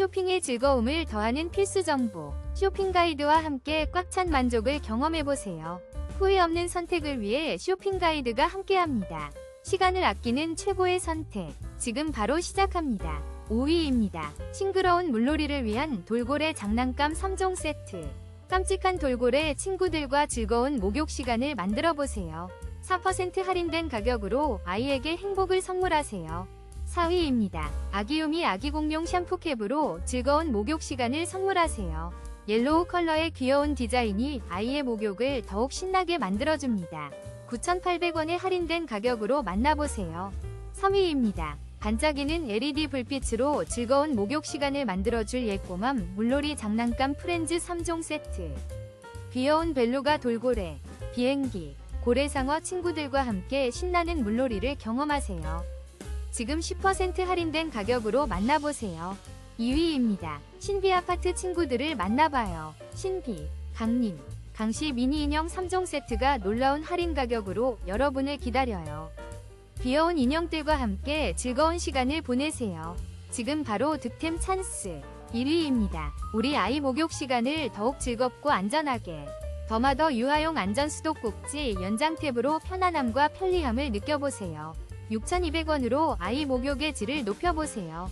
쇼핑의 즐거움을 더하는 필수 정보. 쇼핑 가이드와 함께 꽉 찬 만족을 경험해보세요. 후회 없는 선택을 위해 쇼핑 가이드가 함께합니다. 시간을 아끼는 최고의 선택. 지금 바로 시작합니다. 5위입니다. 싱그러운 물놀이를 위한 돌고래 장난감 3종 세트. 깜찍한 돌고래 친구들과 즐거운 목욕 시간을 만들어 보세요. 4% 할인된 가격으로 아이에게 행복을 선물하세요. 4위입니다. 아기유미 아기공룡 샴푸캡으로 즐거운 목욕 시간을 선물하세요. 옐로우 컬러의 귀여운 디자인이 아이의 목욕을 더욱 신나게 만들어줍니다. 9,800원의 할인된 가격으로 만나보세요. 3위입니다. 반짝이는 LED 불빛으로 즐거운 목욕 시간을 만들어줄 예꼬맘 물놀이 장난감 프렌즈 3종 세트. 귀여운 벨루가 돌고래, 비행기, 고래상어 친구들과 함께 신나는 물놀이를 경험하세요. 지금 10% 할인된 가격으로 만나보세요. 2위입니다. 신비 아파트 친구들을 만나봐요. 신비, 강림, 강시 미니 인형 3종 세트가 놀라운 할인 가격으로 여러분을 기다려요. 귀여운 인형들과 함께 즐거운 시간을 보내세요. 지금 바로 득템 찬스 1위입니다. 우리 아이 목욕 시간을 더욱 즐겁고 안전하게 더마더 유아용 안전 수도꼭지 연장 탭으로 편안함과 편리함을 느껴보세요. 6,200원으로 아이 목욕의 질을 높여보세요.